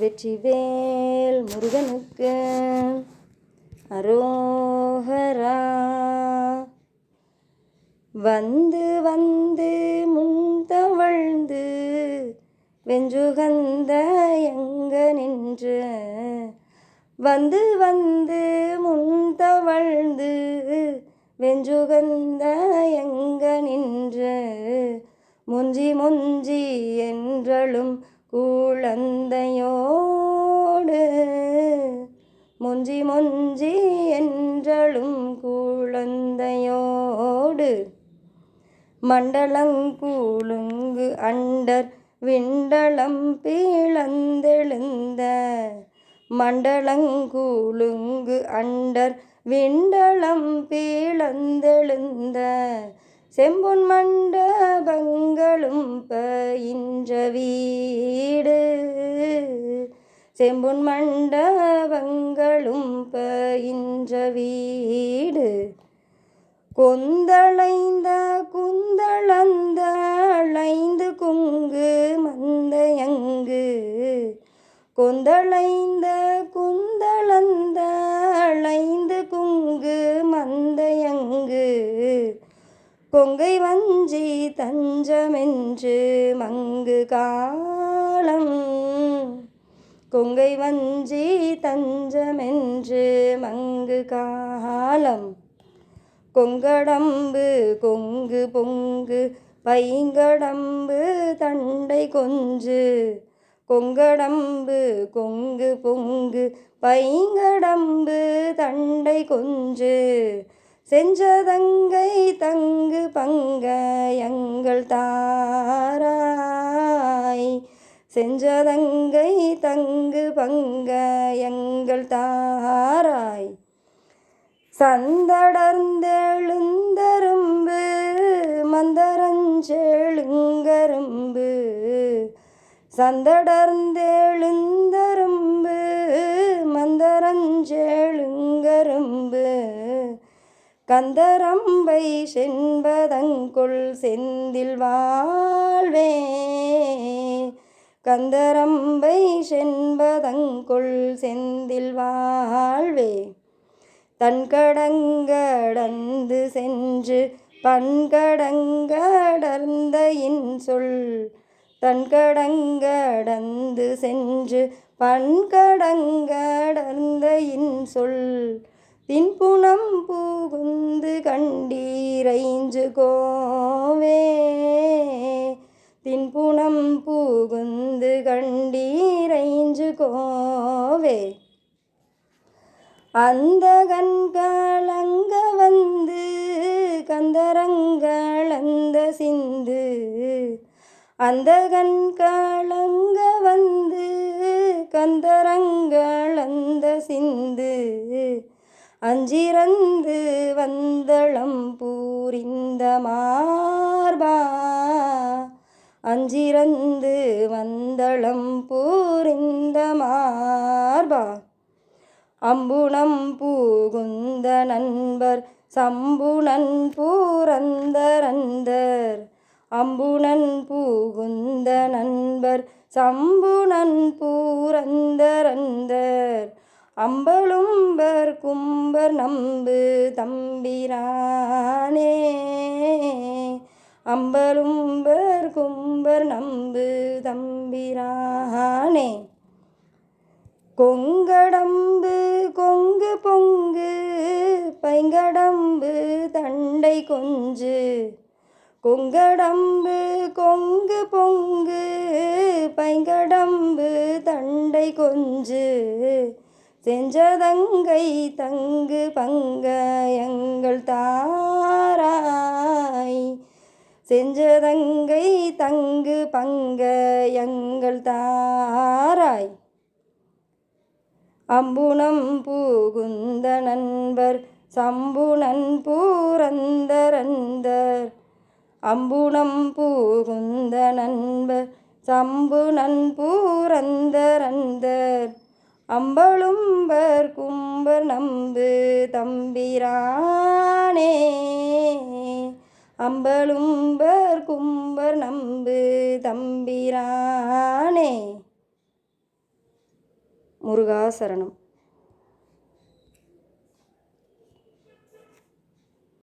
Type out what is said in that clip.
வெற்றிவேல் முருகனுக்கு அரோஹரா. வந்து வந்து முந்தவழ்ந்து வெஞ்சுகந்த எங்க நின்று? வந்து வந்து முந்தவழ்ந்து வெஞ்சுகந்த எங்க நின்று? முஞ்சி முஞ்சி என்றளும் குழந்தையோடு மொஞ்சி மொஞ்சி என்றழும் குழந்தையோடு மண்டலங்கூழுங்கு அண்டர் விண்டலம் பிளந்தெழுந்த மண்டலங்கூழுங்கு அண்டர் விண்டலம் பிளந்தெழுந்த செம்பொன் மண்டபங்களும் பயின்ற வீடு. செம்பொன் மண்டபங்களும் பயின்ற வீடு. கொந்தளைந்த குந்தளந்த அழைந்து குங்கு மந்தையங்கு. கொந்தளைந்த குந்தளந்த அழைந்து குங்கு மந்தையங்கு. கொங்கை வஞ்சி தஞ்சமென்று மங்கு காலம். கொங்கை வஞ்சி தஞ்சமென்று மங்கு காலம். கொங்கடம்பு கொங்கு பொங்கு பைங்கடம்பு தண்டை கொஞ்சு. கொங்கடம்பு கொங்கு பொங்கு பைங்கடம்பு தண்டை கொஞ்சு. செஞ்சதங்கை த எங்கள் தாராய். செஞ்சதங்கை தங்கு பங்க எங்கள் தாராய். சந்தடர்ந்தெழுந்தரும்பு மந்தரஞ்செழுங்கரும்பு. சந்தடர்ந்தெழுந்தரும்பு மந்தரஞ்செழு கந்தரம்பை செண்பதங்குள் செந்தில் வாழ்வே. கந்தரம்பை செண்பதங்குள் செந்தில் வாழ்வே. தன்கடங்கடந்து சென்று பன்கடங்கடந்தையின் சொல். தன்கடங்கடந்து சென்று பன்கடங்கடர்ந்தையின் சொல். தின்புணம் பூகும் கண்டீரைஞ்சு கோவே. தின்புணம் பூகுந்து கண்டீரைஞ்சு கோவே. அந்த கண்களங்க வந்து கந்தரங்களந்த சிந்து. அந்த கண்களங்க வந்து கந்தரங்களந்த சிந்து. அஞ்சிறந்து வந்தளம் பூரிந்த மார்பா. அஞ்சிறந்து வந்தளம் பூரிந்த மார்பா. அம்புணம் பூகுந்த நண்பர் சம்புணன் பூரந்தரந்தர். அம்புணன் பூகுந்த நண்பர் சம்புணன் பூரந்தரந்தர். அம்பலும்பர் கும்பர் நம்பு தம்பிரானே. அம்பலும்பர் கும்பர் நம்பு தம்பிரானே. கொங்கடம்பு கொங்கு பொங்கு பைங்கடம்பு தண்டை கொஞ்சு. கொங்கடம்பு கொங்கு பொங்கு பைங்கடம்பு தண்டை கொஞ்சு. செஞ்சதங்கை தங்கு பங்க எங்கள் தாராய். செஞ்சதங்கை தங்கு பங்க எங்கள் தாராய். அம்புணம் பூகுந்த நண்பர் சம்புணன் பூரந்தரந்தர். அம்புணம் பூகுந்த நண்பர் சம்புணன் பூரந்தரந்தர். அம்பளும்பர் கும்பர் நம்பு தம்பிரானே. அம்பளும்பர் கும்பர் நம்பு தம்பிரானே. முருகாசரணம்